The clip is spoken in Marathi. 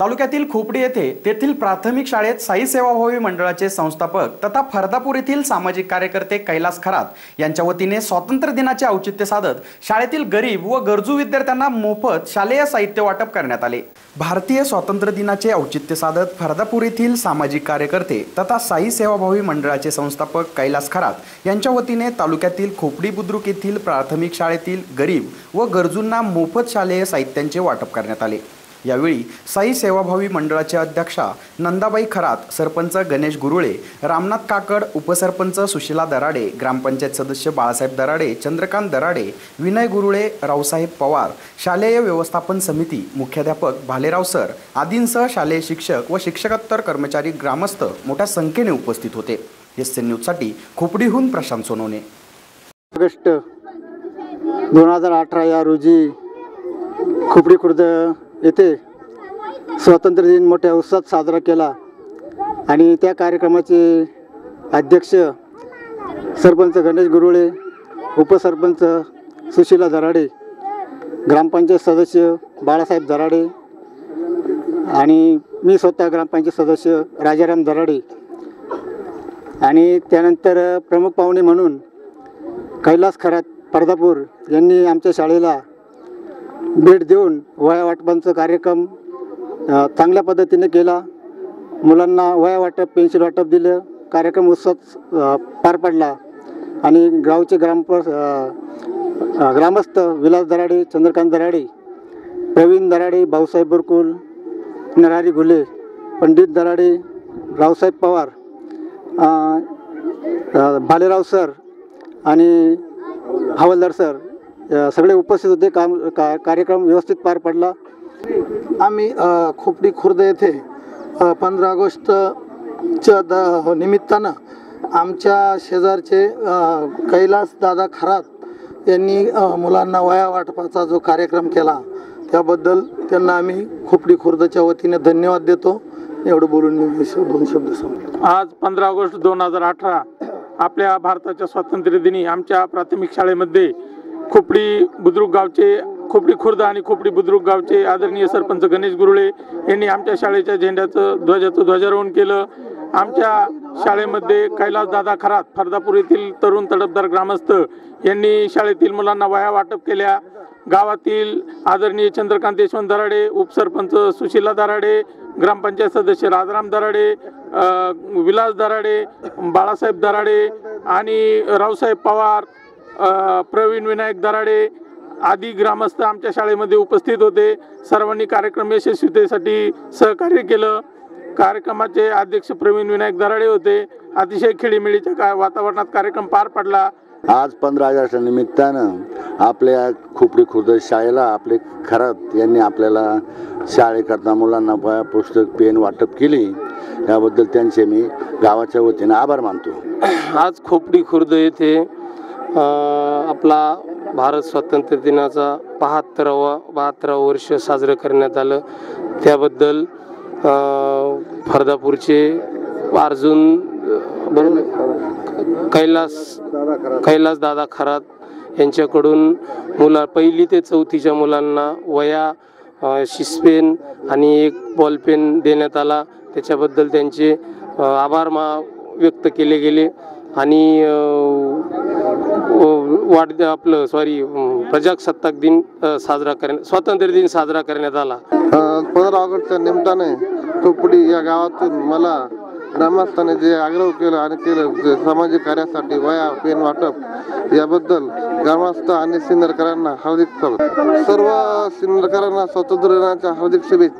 तालुक्यातील खोपडी येथे तेथील प्राथमिक शाळेत साई सेवाभावी मंडळाचे संस्थापक तथा फरदापूर येथील सामाजिक कार्यकर्ते कैलास खरात यांच्या वतीने स्वातंत्र्य दिनाचे औचित्य साधत शाळेतील गरीब व गरजू विद्यार्थ्यांना मोफत शालेय साहित्य वाटप करण्यात आले. भारतीय स्वातंत्र्य दिनाचे औचित्य साधत फरदापूर येथील सामाजिक कार्यकर्ते तथा साई सेवाभावी मंडळाचे संस्थापक कैलास खरात यांच्या वतीने तालुक्यातील खोपडी बुद्रुक येथील प्राथमिक शाळेतील गरीब व गरजूंना मोफत शालेय साहित्यांचे वाटप करण्यात आले. यावेळी साई सेवाभावी मंडळाचे अध्यक्षा नंदाबाई खरात सरपंच गणेश गुरुळे रामनाथ काकड उपसरपंच सुशीला दराडे ग्रामपंचायत सदस्य बाळासाहेब दराडे चंद्रकांत दराडे विनय गुरुळे रावसाहेब पवार शालेय व्यवस्थापन समिती मुख्याध्यापक भालेराव सर आदींसह शालेय शिक्षक व शिक्षकोत्तर कर्मचारी ग्रामस्थ मोठ्या संख्येने उपस्थित होते. एस एन न्यूजसाठी खोपडीहून प्रशांत सोनवणे. ऑगस्ट दोन हजार अठरा या रोजी खुपडी खुर्द येथे स्वातंत्र्य दिन मोठ्या उत्साहात साजरा केला. आणि त्या कार्यक्रमाचे अध्यक्ष सरपंच गणेश गुरुळे उपसरपंच सुशीला दराडे ग्रामपंचायत सदस्य बाळासाहेब दराडे आणि मी स्वतः ग्रामपंचायत सदस्य राजाराम दराडे. आणि त्यानंतर प्रमुख पाहुणे म्हणून कैलास खरात पर्दापूर यांनी आमच्या शाळेला भेट देऊन वया वाटपांचा कार्यक्रम चांगल्या पद्धतीने केला. मुलांना वया वाटप पेन्सिल वाटप दिलं. कार्यक्रम उत्सव पार पडला. आणि गावचे ग्रामप ग्रामस्थ विलास दराडे चंद्रकांत दराडे प्रवीण दराडे भाऊसाहेब बुरकुल नरहारी घुले पंडित दराडे रावसाहेब पवार भालेराव सर आणि हवालदार सर सगळे उपस्थित होते काम का कार्यक्रम व्यवस्थित पार पडला. आम्ही खोपडी खुर्द येथे पंधरा ऑगस्टच्या द निमित्तानं आमच्या शेजारचे कैलास दादा खरात यांनी मुलांना वया वाटपाचा जो कार्यक्रम केला त्याबद्दल त्यांना आम्ही खोपडी खुर्दच्या वतीने धन्यवाद देतो. एवढं बोलून दोन शब्द सांगतो आज पंधरा ऑगस्ट दोन हजार अठरा आपल्या भारताच्या स्वातंत्र्य दिनी आमच्या प्राथमिक शाळेमध्ये खोपडी बुद्रुक गावचे खोपडी खुर्द आणि खोपडी बुद्रुक गावचे आदरणीय सरपंच गणेश गुरुळे यांनी आमच्या शाळेच्या झेंड्याचं ध्वजाचं ध्वजारोहण केलं. आमच्या शाळेमध्ये कैलास दादा खरात फरदापूर येथील तरुण तडफदार ग्रामस्थ यांनी शाळेतील मुलांना वया वाटप केल्या. गावातील आदरणीय चंद्रकांत यशवंत दराडे उपसरपंच सुशीला दराडे ग्रामपंचायत सदस्य राजाराम दराडे विलास दराडे बाळासाहेब दराडे आणि रावसाहेब पवार प्रवीण विनायक दराडे आदी ग्रामस्थ आमच्या शाळेमध्ये उपस्थित होते. सर्वांनी कार्यक्रम यशस्वीतेसाठी सहकार्य केलं. कार्यक्रमाचे अध्यक्ष प्रवीण विनायक दराडे होते. अतिशय खेळीमेळीच्या का वातावरणात कार्यक्रम पार पडला. आज पंधरा ऑगस्ट निमित्तानं आपल्या खोपडी खुर्द शाळेला आपले खरात यांनी आपल्याला शाळेकरता मुलांना प- पुस्तक पेन वाटप केली. याबद्दल त्यांचे मी गावाच्या वतीनं आभार मानतो. आज खोपडी खुर्द येथे आपला भारत स्वातंत्र्य दिनाचा बहात्तरावा बहात्तरावं वर्ष साजरं करण्यात आलं. त्याबद्दल फरदापूरचे अर्जुन बरोबर? कैलास कैलास दादा खरात यांच्याकडून मुला पहिली ते चौथीच्या मुलांना वया शिस्पेन आणि एक बॉलपेन देण्यात आला. त्याच्याबद्दल त्यांचे आभार मा व्यक्त केले गेले. आणि वाढ आपलं सॉरी प्रजासत्ताक दिन साजरा करण्या स्वातंत्र्य दिन साजरा करण्यात आला. पंधरा ऑगस्टच्या निमित्ताने चोपडी या गावातून मला ग्रामस्थांनी जे आग्रह केलं आणि केलं सामाजिक कार्यासाठी वया पेन वाटप याबद्दल ग्रामस्थ आणि सिन्नरकरांना हार्दिक स्वागत. सर्व सिन्नरकरांना स्वातंत्र्य दिनाच्या हार्दिक शुभेच्छा.